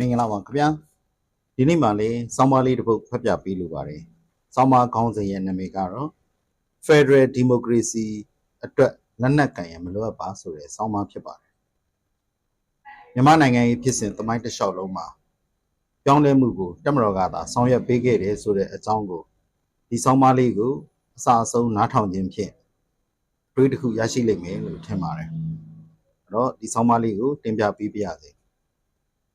မင်္ဂလာပါခင်ဗျာဒီနေ့မှလေးစောင်းပါလေးတစ်ပုဒ်ဖတ်ပြပေးလိုပါတယ်စောင်းပါခေါင်းစဉ်ရဲ့နာမည်ကတော့ Federal Democracy အတွက်လက်နက်ကင်ရမလိုအပ်ပါဆိုတဲ့စောင်းပါဖြစ်ပါတယ်မြန်မာနိုင်ငံရဲ့ဖြစ်စဉ်သမိုင်းတစ်လျှောက်လုံးမှာပြောင်းလဲမှုကိုတက်မတော်ကသာဆောင်ရွက်ပေးခဲ့တယ်ဆိုတဲ့အကြောင်းကိုဒီစောင်းပါလေးကိုအစာအဆုံးနားထောင်ခြင်းဖြင့်တွေးတစ်ခုရရှိလိမ့်မယ်လို့ထင်ပါတယ်အဲ့တော့ဒီစောင်းပါလေးကိုတင်ပြပေးပါရစေ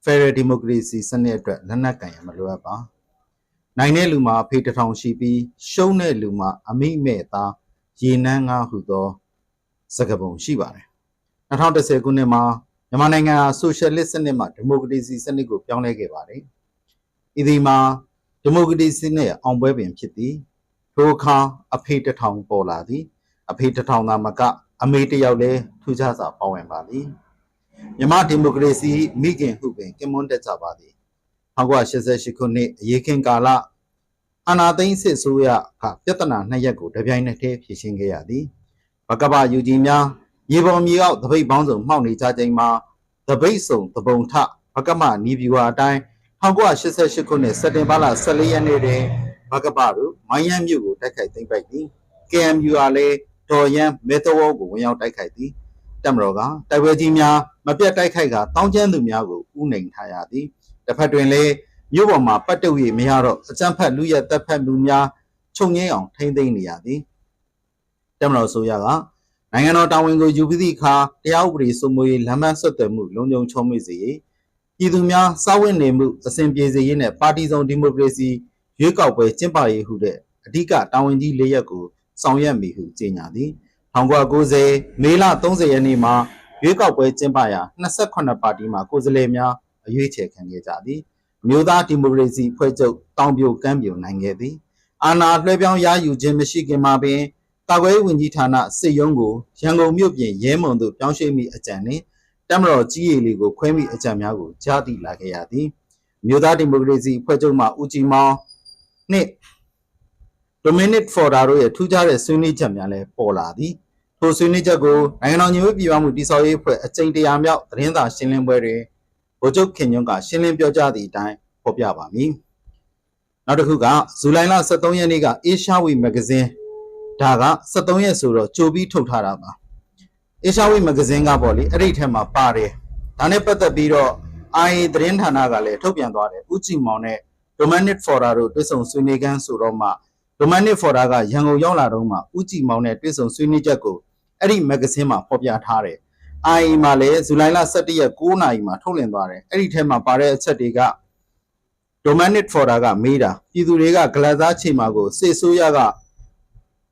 Federal Democracy စနစ်အတွက်လက်နက်ကင်ရမလိုအပ်ပါနိုင်တဲ့လူမှာအဖေတစ်ထောင်ရှိပြီးရှုံးတဲ့လူမှာအမိမဲ့သားရေနန်းငါဟုသောစကားပုံရှိပါတယ်2010ခုနှစ်မှာမြန်မာနိုင်ငံဟာဆိုရှယ်လစ်စနစ်မှဒီမိုကရေစီစနစ်ကိုပြောင်းလဲခဲ့ပါတယ်ဤဒီမှာဒီမိုကရေစီနဲ့အောင်ပွဲပင်ဖြစ်သည်ထိုအခါအဖေတစ်ထောင်ပေါ်လာသည် အဖေတစ်ထောင်သာမကအမေတစ်ယောက်လည်းထူးခြားစွာပါဝင်ပါသည် မြန်မာဒီမိုကရေစီမိခင်ဟုပင်ကင်မွန်းတက်ကြပါသည်1988ခုနှစ်အရေးခင်ကာလအာနာသိန်းစစ်ဆိုးရကပြဿနာနှစ်ရက်ကိုတပြိုင်နက်တည်းဖြေရှင်းခဲ့ရသည်ဘကပယူကြီးများရေပေါ်မြေအောက်တပိတ်ပေါင်းစုံမှောက်နေကြချိန်မှာတပိတ်စုံတပုံထဘကမနီဗျူဟာအတိုင်း1988ခုနှစ်စက်တင်ဘာလ14ရက်နေ့တွင်ဘကပတို့မိုင်းရန်မြို့ကိုတိုက်ခိုက်သိမ်းပိုက်သည် KMU ကလည်းဒေါ်ရန်မေတဝေါကိုဝင်ရောက်တိုက်ခိုက်သည် တက်မတော်ကတိုက်ပွဲကြီးများမပြတ်တိုက်ခိုက်ကတောင်းကျမ်းသူများကိုဥနှိမ်ထားရသည်တစ်ဖက်တွင်လည်းမြို့ပေါ်မှာပတ်တုပ်ရမရတော့အကြမ်းဖက်လူရက်တပ်ဖက်လူများခြုံငိမ့်အောင်ထိမ့်သိမ်းနေရသည်တက်မတော်ဆိုရကနိုင်ငံတော်တာဝန်ကိုယူပြီးသည့်အခါတရားဥပဒေစိုးမိုးရေးလမ်းမဆက်သွယ်မှုလုံခြုံချုံးမိစေရေးပြည်သူများစာဝတ်နေမှုအစဉ်ပြေစေရေးနဲ့ပါတီစုံဒီမိုကရေစီရွေးကောက်ပွဲကျင်းပရေးဟုတဲ့အဓိကတာဝန်ကြီး၄ရပ်ကိုဆောင်ရွက်မိဟုကြေညာသည် 1990မေလ30ရက်နေ့မှာရွေးကောက်ပွဲကျင်းပရာ28ပါတီမှကိုယ်စားလှယ်များအရွေးချယ်ခံခဲ့ကြသည်အမျိုးသားဒီမိုကရေစီဖွဲ့ချုပ်တောင်ပြိုကမ်းပြိုနိုင်ခဲ့သည်အာဏာလွှဲပြောင်းရယူခြင်းမရှိခင်မှာပင်တာကွဲဝင်ကြီးဌာနစစ်ရုံးကိုရန်ကုန်မြို့ပြင်ရဲမုံသို့ပြောင်းရွှေ့မိအကြံနှင့်တမတော်ကြီးရည်လေးကိုခွဲမိအကြံများကိုကြားသိလာခဲ့ရသည်အမျိုးသားဒီမိုကရေစီဖွဲ့ချုပ်မှဦးကြည်မောင်နှင့် Dominic Forda တို့ရဲ့ထူးခြားတဲ့ဆွေးနွေးချက်များလည်းပေါ်လာသည် ထိုဆွေးနွေးချက်ကိုနိုင်ငံတော်ညီညွတ်ပြည်ပမှုတည်ဆောက်ရေးအဖွဲ့အကြိမ်တရာမြောက်သတင်းစာရှင်းလင်းပွဲတွင်ဗိုလ်ချုပ်ခင်ညွန့်ကရှင်းလင်းပြောကြားသည့်အတိုင်းဖော်ပြပါမည်နောက်တစ်ခုကဇူလိုင်လ23ရက်နေ့က Asia Week Magazine ဒါက23ရက်ဆိုတော့ကြိုပြီးထုတ်ထားတာပါ Asia Week Magazine ကပေါ့လေအဲ့ဒီထဲမှာပါတယ်ဒါနဲ့ပတ်သက်ပြီးတော့ IA သတင်းဌာနကလည်းထုတ်ပြန်သွားတယ်ဥကြည်မောင်နဲ့ Dominic Forda တို့တွေ့ဆုံဆွေးနွေးခန်းဆိုတော့မှ Dominic Forda ကရန်ကုန်ရောက်လာတော့မှဥကြည်မောင်နဲ့တွေ့ဆုံဆွေးနွေးချက်ကို အဲ့ဒီမဂ္ဂဇင်းမှာဖော်ပြထားတယ်။ IA မှာလည်းဇူလိုင်လ17ရက်9နာရီမှာထုတ်လင်းသွားတယ်။အဲ့ဒီထဲမှာပါတဲ့အချက်တွေက Dominic Forda ကမေးတာပြည်သူတွေကဂလတ်သားချိန်မှာကိုစေဆိုးရက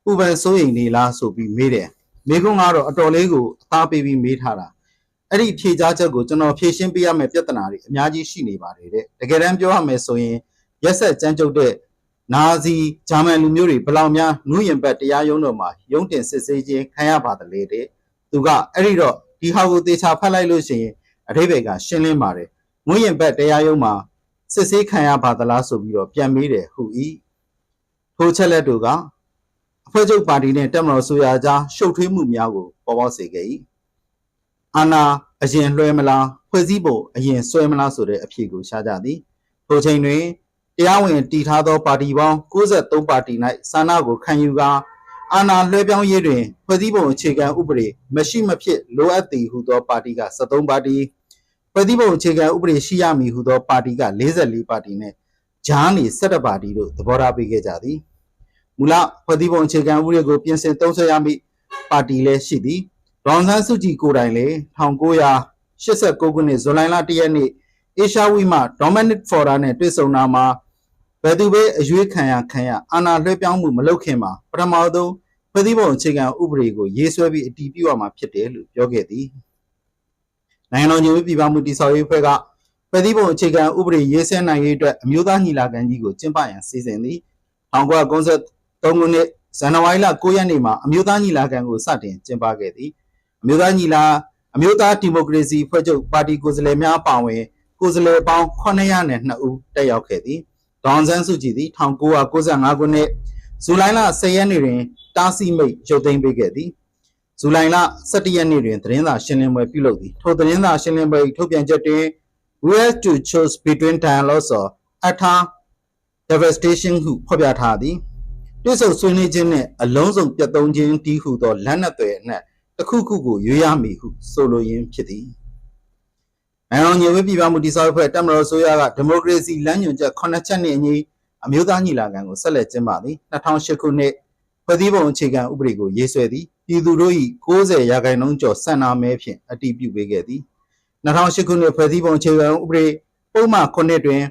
ဥပန်စိုးရင်နေလားဆိုပြီးမေးတယ်။မေးခွန်းကတော့အတော်လေးကိုအသားပေးပြီးမေးထားတာ။အဲ့ဒီဖြေကြားချက်ကိုကျွန်တော်ဖြေရှင်းပေးရမယ့်ပြဿနာတွေအများကြီးရှိနေပါတယ်တဲ့။တကယ်တမ်းပြောရမယ်ဆိုရင်ရက်ဆက်ကြမ်းကြုတ်တဲ့ နာဇီဂျာမန်လူမျိုးတွေဘယ်လောက်များနုရင်ဘတ်တရားရုံးတော်မှာရုံးတင်စစ်ဆေးခြင်းခံရပါသလဲတဲ့သူကအဲ့ဒီတော့ဒီဟာကိုသေချာဖတ်လိုက်လို့ရှိရင်အထိပ္ပယ်ကရှင်းလင်းပါတယ်ငွေရင်ဘတ်တရားရုံးမှာစစ်ဆေးခံရပါသလားဆိုပြီးတော့ပြန်မေးတယ်ဟုဤထိုချက်လက်တို့ကအဖွဲ့ချုပ်ပါတီနဲ့တက်မတော်ဆိုရာကြားရှုပ်ထွေးမှုများကိုပေါ်ပေါက်စေခဲ့၏အာနာအရင်လွှဲမလားဖွဲ့စည်းပုံအရင်ဆွဲမလားဆိုတဲ့အဖြေကိုရှားကြသည်ထိုချိန်တွင် တရားဝင်တည်ထားသောပါတီပေါင်း63ပါတီ၌ဆန္ဒကိုခံယူကာအာဏာလွှဲပြောင်းရေးတွင်ဖွဲ့စည်းပုံအခြေခံဥပဒေမရှိမဖြစ်လိုအပ်သည်ဟုသောပါတီက73ပါတီဖွဲ့စည်းပုံအခြေခံဥပဒေရှိရမည်ဟုသောပါတီက44ပါတီနှင့်ဂျားနေ17ပါတီတို့သဘောထားပေးခဲ့ကြသည်မူလဖွဲ့စည်းပုံအခြေခံဥပဒေကိုပြင်ဆင်သုံးစွဲရမည့်ပါတီလည်းရှိသည်ဒေါန်ဆန်းစုကြည်ကိုယ်တိုင်လည်း1989ခုနှစ်ဇူလိုင်လ1ရက်နေ့အေရှာဝီမှဒေါမနစ်ဖော်ဒါနဲ့တွေ့ဆုံတာမှာ ဘယ်သူပဲအရွေးခံရခံရအာဏာလွှဲပြောင်းမှုမလုပ်ခင်မှာပထမဆုံးဖွဲ့စည်းပုံအခြေခံဥပဒေကိုရေးဆွဲပြီးအတည်ပြုရမှာဖြစ်တယ်လို့ပြောခဲ့သည်နိုင်ငံတော်ညီညွတ်ပြည်ပမှုတည်ဆောက်ရေးအဖွဲ့ကဖွဲ့စည်းပုံအခြေခံဥပဒေရေးဆွဲနိုင်ရေးအတွက်အမျိုးသားညီလာခံကြီးကိုကျင်းပရန်စီစဉ်သည်1993ခုနှစ်ဇန်နဝါရီလ9ရက်နေ့မှာအမျိုးသားညီလာခံကိုစတင်ကျင်းပခဲ့သည်အမျိုးသားညီလာအမျိုးသားဒီမိုကရေစီဖွဲ့ချုပ်ပါတီကိုယ်စားလှယ်များပါဝင်ကိုယ်စားလှယ်ပေါင်း902ဦးတက်ရောက်ခဲ့သည် ဒေါန်ဆန်းစုကြည်သည်1995ခုနှစ်ဇူလိုင်လ10ရက်နေ့တွင်တားဆီးမိတ်ရုပ်သိမ်းပေးခဲ့သည်ဇူလိုင်လ17ရက်နေ့တွင်သတင်းစာရှင်းလင်းပွဲပြုလုပ်သည်ထိုသတင်းစာရှင်းလင်းပွဲ၏ထုတ်ပြန်ချက်တွင် we have to choose between dialogues or utter devastation ဟုဖော်ပြထားသည်တွစ်ဆုံဆွေးနွေးခြင်းနှင့်အလုံးစုံပြတ်သုံးခြင်းတည်ဟုသောလက်နက်တွေအနက်တစ်ခုခုကိုရွေးရမည်ဟုဆိုလိုရင်းဖြစ်သည် နိုင်ငံတော်ညီဝေပြည်ပမှုတည်ဆောက်ဖွဲ့တက်မတော်ဆိုရကဒီမိုကရေစီလမ်းညွှန်ချက်9ချက်နှင့်အညီအမျိုးသားညီလာခံကိုဆက်လက်ကျင်းပသည်2008ခုနှစ်ဖွဲ့စည်းပုံအခြေခံဥပဒေကိုရေးဆွဲသည်ပြည်သူတို့၏90ရာခိုင်နှုန်းကျော်ဆန္ဒမဲဖြင့်အတည်ပြုပေးခဲ့သည်2008ခုနှစ်ဖွဲ့စည်းပုံအခြေခံဥပဒေပုံမှန်9တွင်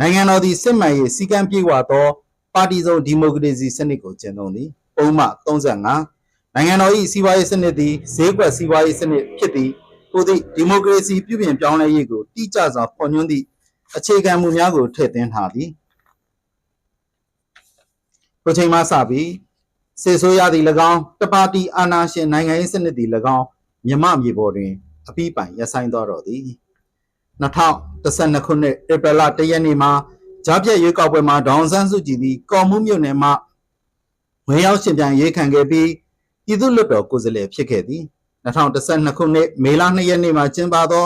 နိုင်ငံတော်သည်စစ်မှန်ရေးစည်းကမ်းပြေဝသောပါတီစုံဒီမိုကရေစီစနစ်ကိုကျင့်သုံးသည်ပုံမှန်35နိုင်ငံတော်၏စီးပွားရေးစနစ်သည်ဈေးကွက်စီးပွားရေးစနစ်ဖြစ်သည် ကိုသည့်ဒီမိုကရေစီပြုပြင်ပြောင်းလဲရေးကိုတိကျစွာဖော်ညွှန်းသည့်အခြေခံမူများကိုထည့်သွင်းထားသည်ကိုချိန်မှစပြီးစေဆိုးရသည်၎င်းတပါတီအာဏာရှင်နိုင်ငံရေးစနစ်သည်၎င်းမြမမြေပေါ်တွင် အပိပိုင်ရပ်ဆိုင်တော်တော်သည်2012ခုနှစ်ဧပြီလ1ရက်နေ့မှာကြားပြည့်ရွေးကောက်ပွဲမှာဒေါအောင်ဆန်းစုကြည်သည်ကော်မှုမြို့နယ်မှဝင်ရောက်ရှင်ပြန်ရေးခံခဲ့ပြီးပြည်သူ့လွှတ်တော်ကိုယ်စားလှယ်ဖြစ်ခဲ့သည် 2012ခုနှစ်မေလ2ရက်နေ့မှာကျင်းပသော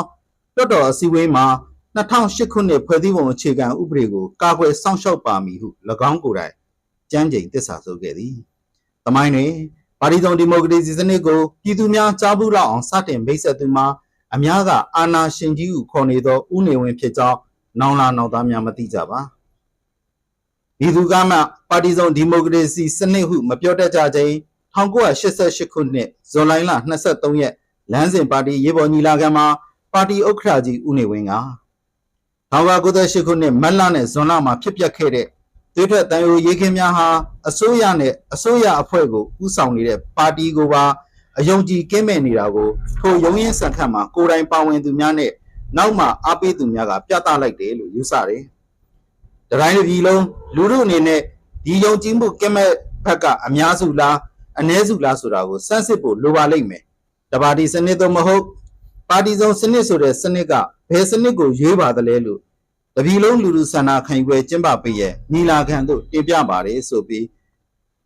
လွှတ်တော်အစည်းအဝေးမှာ2008ခုနှစ်ဖွဲ့စည်းပုံအခြေခံဥပဒေကိုကာကွယ်စောင့်ရှောက်ပါမည်ဟု၎င်းကိုယ်တိုင်ကြမ်းကြိမ်သစ္စာဆိုခဲ့သည်။တမိုင်းတွင်ပါတီစုံဒီမိုကရေစီစနစ်ကိုပြည်သူများကြားဘူးလောက်အောင်စတင်မိတ်ဆက်သူမှာအများကအာဏာရှင်ကြီးဟုခေါ်နေသောဥနေဝင်ဖြစ်ကြောင်းနောင်လာနောင်သားများမသိကြပါ။ဒီသူကမှပါတီစုံဒီမိုကရေစီစနစ်ဟုမပြောတတ်ကြခြင်း 1988ခုနှစ်ဇွန်လ23ရက်လမ်းစဉ်ပါတီရေပေါ်ညီလာခံမှာပါတီဥက္ကဋ္ဌကြီးဦးနေဝင်းက1998ခုနှစ်မတ်လနဲ့ဇွန်လမှာဖြစ်ပျက်ခဲ့တဲ့သွေးထွက်တန်ယိုရေးခင်းများဟာအစိုးရနဲ့အစိုးရအဖွဲ့ကိုဥဆောင်နေတဲ့ပါတီကိုပါအယုံကြည်ကင်းမဲ့နေတာကိုထိုရုံးရင်ဆန်ခတ်မှာကိုယ်တိုင်ပါဝင်သူများနဲ့နောက်မှအားပေးသူများကပြသလိုက်တယ်လို့ယူဆတယ်။တတိုင်းတစ်ပြည်လုံးလူမှုအနေနဲ့ဒီယုံကြည်မှုကင်းမဲ့ဘက်ကအများစုလား အ ਨੇ စုလားဆိုတာကိုစမ်းစစ်ဖို့လိုပါလိမ့်မယ်။တပါတီစနစ်တော့မဟုတ်ပါတီစုံစနစ်ဆိုတဲ့စနစ်ကဘယ်စနစ်ကိုရွေးပါသလဲလို့တပြည်လုံးလူလူဆန္ဒခံယူပွဲကျင်းပပေးရဲ့ညီလာခံတို့တင်ပြပါတယ်ဆိုပြီး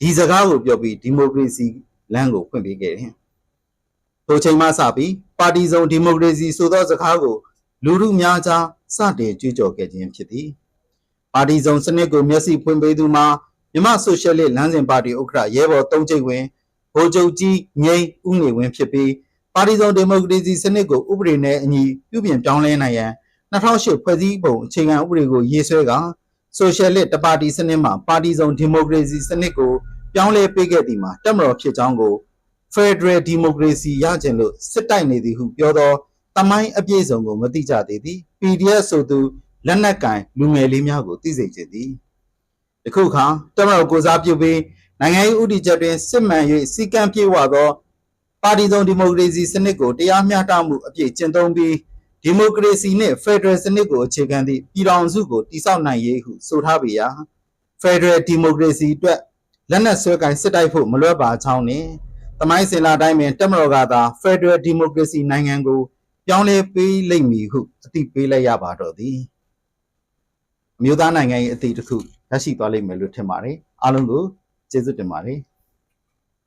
ဒီစကားကိုပြောပြီးဒီမိုကရေစီလမ်းကိုဖွင့်ပေးခဲ့တယ်။ထိုချိန်မှစပြီးပါတီစုံဒီမိုကရေစီဆိုသောစကားကိုလူလူများကြားစတင်ကြွေးကြော်ခဲ့ခြင်းဖြစ်သည်။ပါတီစုံစနစ်ကိုမျက်စိဖွင့်ပေးသူမှာ မြမဆိုရှယ်လစ်လမ်းစဉ်ပါတီဥက္ကဋ္ဌရဲဘော်တုံးချိတ်ဝင်ဗိုလ်ချုပ်ကြီးငိမ့်ဦးနေဝင်းဖြစ်ပြီးပါတီစုံဒီမိုကရေစီစနစ်ကိုဥပဒေနဲ့အညီပြုပြင်ပြောင်းလဲနိုင်ရန်2008ဖွဲ့စည်းပုံအခြေခံဥပဒေကိုရေးဆွဲကဆိုရှယ်လစ်တပါတီစနစ်မှာပါတီစုံဒီမိုကရေစီစနစ်ကိုပြောင်းလဲပေးခဲ့သည်မှာတက်မတော်ဖြစ်ကြောင်းကို Federal Democracy ရကျင်လို့စစ်တိုက်နေသည်ဟုပြောသောတမိုင်းအပြည့်စုံကိုမသိကြသေးသည် PDF ဆိုသူလက်နက်ကင်လူငယ်လေးများကိုသိစေခြင်းသည် ယခုခါတက်မတော်ကိုစားပြုပြီးနိုင်ငံရေးဥတီချက်တွင်စစ်မှန်၍စီကံပြေဝသောပါတီစုံဒီမိုကရေစီစနစ်ကိုတရားမျှတမှုအပြည့်ကျင့်သုံးပြီးဒီမိုကရေစီနှင့်ဖက်ဒရယ်စနစ်ကိုအခြေခံသည့်ပြည်ထောင်စုကိုတည်ဆောက်နိုင်ရေးဟုဆိုထားပေရာဖက်ဒရယ်ဒီမိုကရေစီအတွက်လက်နက်ဆွဲကင်စစ်တိုက်ဖို့မလွယ်ပါချောင်းနှင့်တမိုင်းစင်လာတိုင်းပင်တက်မတော်ကသာဖက်ဒရယ်ဒီမိုကရေစီနိုင်ငံကိုပြောင်းလဲပေးလိမ့်မည်ဟုအသိပေးလိုက်ရပါတော့သည်အမျိုးသားနိုင်ငံရေးအသည့်တစ်ခု ရရှိသွားလိမ့်မယ်လို့ထင်ပါတယ်အားလုံးကိုကျေးဇူးတင်ပါတယ်